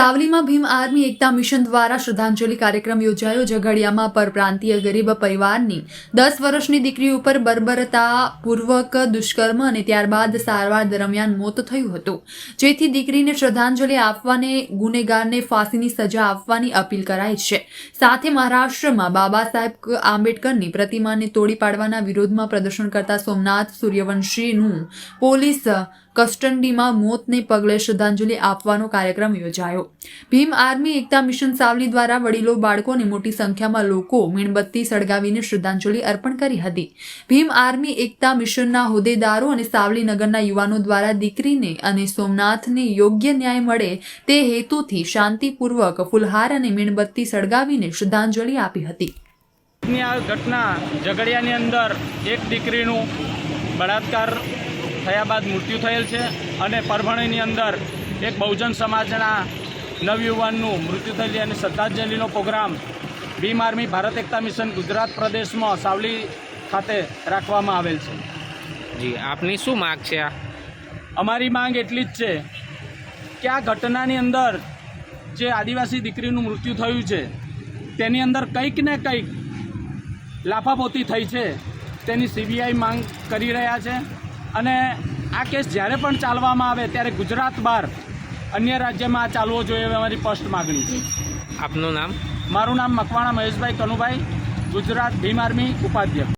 સાવલીમાં Bhim Army Ekta Mission દ્વારા શ્રદ્ધાંજલિ કાર્યક્રમ યોજાયો. ઝઘડિયામાં પરપ્રાંતીય ગરીબ પરિવારની દસ વર્ષની દીકરી ઉપર બર્બરતાપૂર્વક દુષ્કર્મ અને ત્યારબાદ સારવાર દરમિયાન મોત થયું હતું. જેથી દીકરીને શ્રદ્ધાંજલિ આપવાને, ગુનેગારને ફાંસીની સજા આપવાની અપીલ કરાઈ છે. સાથે મહારાષ્ટ્રમાં બાબા સાહેબ આંબેડકરની પ્રતિમાને તોડી પાડવાના વિરોધમાં પ્રદર્શન કરતા સોમનાથ સૂર્યવંશીનું પોલીસ કસ્ટડીમાં મોતને પગલે શ્રદ્ધાંજલિ આપવાનો કાર્યક્રમ યોજાયો. ભીમ આર્મી એકતા મિશન સાવલી દ્વારા વડીલો બાળકો અને મોટી સંખ્યામાં લોકો મીણબત્તી સળગાવીને શ્રદ્ધાંજલિ અર્પણ કરી હતી. ભીમ આર્મી એકતા મિશનના હોદ્દેદારો અને સાવલી નગરના યુવાનો દ્વારા દીકરીને અને સોમનાથને યોગ્ય ન્યાય મળે તે હેતુથી શાંતિપૂર્વક ફુલહાર અને મીણબત્તી સળગાવીને શ્રદ્ધાંજલિ આપી હતી. આ ઘટના ઝઘડિયાની અંદર એક દીકરીનું બળાત્કાર થયા બાદ મૃત્યુ થયેલ છે અને પરભણીની અંદર એક બહુજન સમાજના નવયુવાનનું મૃત્યુ થયેલ અને શ્રદ્ધાંજલિનો program Bhim army Bharat Ekta mission Gujarat પ્રદેશમાં સાવલી ખાતે રાખવામાં આવેલ છે. જી આપની શું માગ છે આ? અમારી માંગ એટલી જ છે કે આ ઘટનાની અંદર જે આદિવાસી દીકરીનું મૃત્યુ થયું છે તેની અંદર કંઈક ને કંઈક લાફાપોતી થઈ છે તેની સીબીઆઈ માંગ કરી રહ્યા છે. અને આ કેસ જ્યારે પણ ચાલવામાં આવે ત્યારે ગુજરાત બહાર અન્ય રાજ્યમાં આ ચાલવો જોઈએ એવી અમારી સ્પષ્ટ માગણી છે. આપનું નામ? મારું નામ મકવાણા મહેશભાઈ કનુભાઈ ગુજરાત ભીમ આર્મી ઉપાધ્યક્ષ.